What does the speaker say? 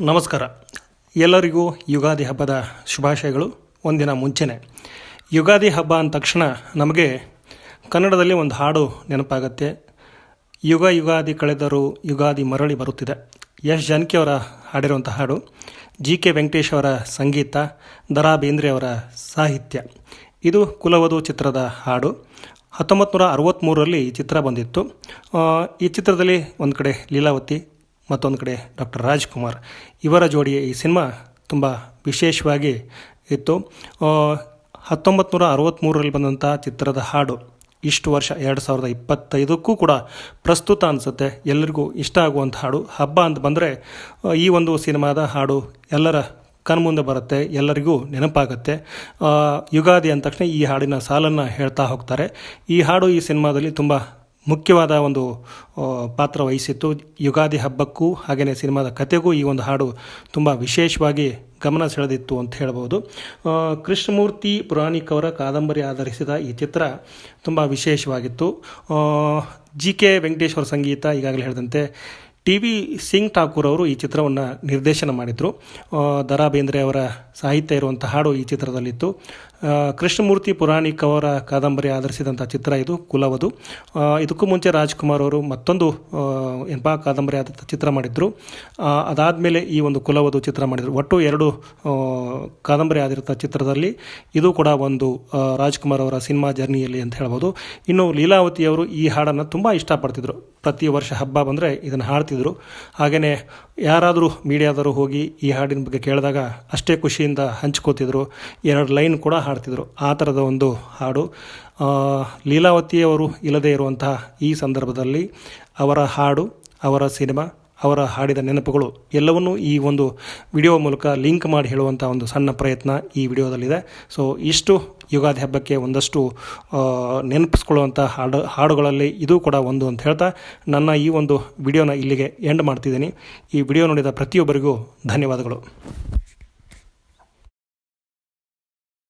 ನಮಸ್ಕಾರ. ಎಲ್ಲರಿಗೂ ಯುಗಾದಿ ಹಬ್ಬದ ಶುಭಾಶಯಗಳು. ಒಂದಿನ ಮುಂಚೆನೆ. ಯುಗಾದಿ ಹಬ್ಬ ಅಂದ ತಕ್ಷಣ ನಮಗೆ ಕನ್ನಡದಲ್ಲಿ ಒಂದು ಹಾಡು ನೆನಪಾಗತ್ತೆ. ಯುಗ ಯುಗಾದಿ ಕಳೆದರೂ ಯುಗಾದಿ ಮರಳಿ ಬರುತ್ತಿದೆ. ಯಶ್ ಜಾನಕಿ ಅವರ ಹಾಡಿರುವಂಥ ಹಾಡು. ಜಿ ಕೆ ವೆಂಕಟೇಶ್ ಅವರ ಸಂಗೀತ. ದರಾ ಬೇಂದ್ರೆ ಅವರ ಸಾಹಿತ್ಯ. ಇದು ಕುಲವಧು ಚಿತ್ರದ ಹಾಡು. ಹತ್ತೊಂಬತ್ತು ನೂರ ಅರವತ್ತ್ಮೂರರಲ್ಲಿ ಈ ಚಿತ್ರ ಬಂದಿತ್ತು. ಈ ಚಿತ್ರದಲ್ಲಿ ಒಂದು ಕಡೆ ಲೀಲಾವತಿ ಮತ್ತೊಂದು ಕಡೆ ಡಾಕ್ಟರ್ ರಾಜ್ಕುಮಾರ್ ಇವರ ಜೋಡಿಯ ಈ ಸಿನಿಮಾ ತುಂಬ ವಿಶೇಷವಾಗಿ ಇತ್ತು. ಹತ್ತೊಂಬತ್ತು ನೂರ ಅರವತ್ತ್ಮೂರರಲ್ಲಿ ಬಂದಂಥ ಚಿತ್ರದ ಹಾಡು ಇಷ್ಟು ವರ್ಷ ಎರಡು ಸಾವಿರದ ಇಪ್ಪತ್ತೈದಕ್ಕೂ ಕೂಡ ಪ್ರಸ್ತುತ ಅನಿಸುತ್ತೆ. ಎಲ್ಲರಿಗೂ ಇಷ್ಟ ಆಗುವಂಥ ಹಾಡು. ಹಬ್ಬ ಅಂತ ಬಂದರೆ ಈ ಒಂದು ಸಿನಿಮಾದ ಹಾಡು ಎಲ್ಲರ ಕಣ್ಮುಂದೆ ಬರುತ್ತೆ, ಎಲ್ಲರಿಗೂ ನೆನಪಾಗುತ್ತೆ. ಯುಗಾದಿ ಅಂದ ತಕ್ಷಣ ಈ ಹಾಡಿನ ಸಾಲನ್ನು ಹೇಳ್ತಾ ಹೋಗ್ತಾರೆ. ಈ ಹಾಡು ಈ ಸಿನಿಮಾದಲ್ಲಿ ತುಂಬ ಮುಖ್ಯವಾದ ಒಂದು ಪಾತ್ರ ವಹಿಸಿತ್ತು. ಯುಗಾದಿ ಹಬ್ಬಕ್ಕೂ ಹಾಗೆಯೇ ಸಿನಿಮಾದ ಕಥೆಗೂ ಈ ಒಂದು ಹಾಡು ತುಂಬ ವಿಶೇಷವಾಗಿ ಗಮನ ಸೆಳೆದಿತ್ತು ಅಂತ ಹೇಳ್ಬೋದು. ಕೃಷ್ಣಮೂರ್ತಿ ಪುರಾಣಿಕ್ ಅವರ ಕಾದಂಬರಿ ಆಧರಿಸಿದ ಈ ಚಿತ್ರ ತುಂಬ ವಿಶೇಷವಾಗಿತ್ತು. ಜಿ ಕೆ ವೆಂಕಟೇಶ್ವರ ಸಂಗೀತ ಈಗಾಗಲೇ ಹೇಳಿದಂತೆ ಟಿ ವಿ ಸಿಂಗ್ ಠಾಕೂರ್ ಅವರು ಈ ಚಿತ್ರವನ್ನು ನಿರ್ದೇಶನ ಮಾಡಿದರು. ದರಾ ಬೇಂದ್ರೆ ಅವರ ಸಾಹಿತ್ಯ ಇರುವಂಥ ಹಾಡು ಈ ಚಿತ್ರದಲ್ಲಿತ್ತು. ಕೃಷ್ಣಮೂರ್ತಿ ಪುರಾಣಿಕ್ ಅವರ ಕಾದಂಬರಿ ಆಧರಿಸಿದಂಥ ಚಿತ್ರ ಇದು, ಕುಲವದು. ಇದಕ್ಕೂ ಮುಂಚೆ ರಾಜ್ಕುಮಾರ್ ಅವರು ಮತ್ತೊಂದು ಎಂಬ ಕಾದಂಬರಿ ಆದಂಥ ಚಿತ್ರ ಮಾಡಿದ್ರು. ಅದಾದ ಅದಾದಮೇಲೆ ಈ ಒಂದು ಕುಲವದು ಚಿತ್ರ ಮಾಡಿದರು. ಒಟ್ಟು ಎರಡು ಕಾದಂಬರಿ ಆಧಾರಿತ ಚಿತ್ರದಲ್ಲಿ ಇದು ಕೂಡ ಒಂದು ರಾಜ್ಕುಮಾರ್ ಅವರ ಸಿನಿಮಾ ಜರ್ನಿಯಲ್ಲಿ ಅಂತ ಹೇಳ್ಬೋದು. ಇನ್ನು ಲೀಲಾವತಿ ಅವರು ಈ ಹಾಡನ್ನು ತುಂಬ ಇಷ್ಟಪಡ್ತಿದ್ರು. ಪ್ರತಿ ವರ್ಷ ಹಬ್ಬ ಬಂದರೆ ಇದನ್ನು ಹಾಡ್ತಿದ್ರು. ಹಾಗೆಯೇ ಯಾರಾದರೂ ಮೀಡಿಯಾದವರು ಹೋಗಿ ಈ ಹಾಡಿನ ಬಗ್ಗೆ ಕೇಳಿದಾಗ ಅಷ್ಟೇ ಖುಷಿಯಿಂದ ಹಂಚ್ಕೋತಿದ್ರು. ಎರಡು ಲೈನ್ ಕೂಡ ಹಾಡ್ತಿದ್ರು. ಆ ಥರದ ಒಂದು ಹಾಡು. ಲೀಲಾವತಿಯವರು ಇಲ್ಲದೇ ಇರುವಂತಹ ಈ ಸಂದರ್ಭದಲ್ಲಿ ಅವರ ಹಾಡು, ಅವರ ಸಿನಿಮಾ ಅವರ ಹಾಡಿದ ನೆನಪುಗಳು ಎಲ್ಲವನ್ನೂ ಈ ಒಂದು ವಿಡಿಯೋ ಮೂಲಕ ಲಿಂಕ್ ಮಾಡಿ ಹೇಳುವಂಥ ಒಂದು ಸಣ್ಣ ಪ್ರಯತ್ನ ಈ ವಿಡಿಯೋದಲ್ಲಿದೆ. ಸೊ ಇಷ್ಟು ಯುಗಾದಿ ಹಬ್ಬಕ್ಕೆ ಒಂದಷ್ಟು ನೆನಪಿಸ್ಕೊಳ್ಳುವಂಥ ಹಾಡು, ಹಾಡುಗಳಲ್ಲಿ ಇದು ಕೂಡ ಒಂದು ಅಂತ ಹೇಳ್ತಾ ನನ್ನ ಈ ಒಂದು ವಿಡಿಯೋನ ಇಲ್ಲಿಗೆ ಎಂಡ್ ಮಾಡ್ತಿದ್ದೀನಿ. ಈ ವಿಡಿಯೋ ನೋಡಿದ ಪ್ರತಿಯೊಬ್ಬರಿಗೂ ಧನ್ಯವಾದಗಳು.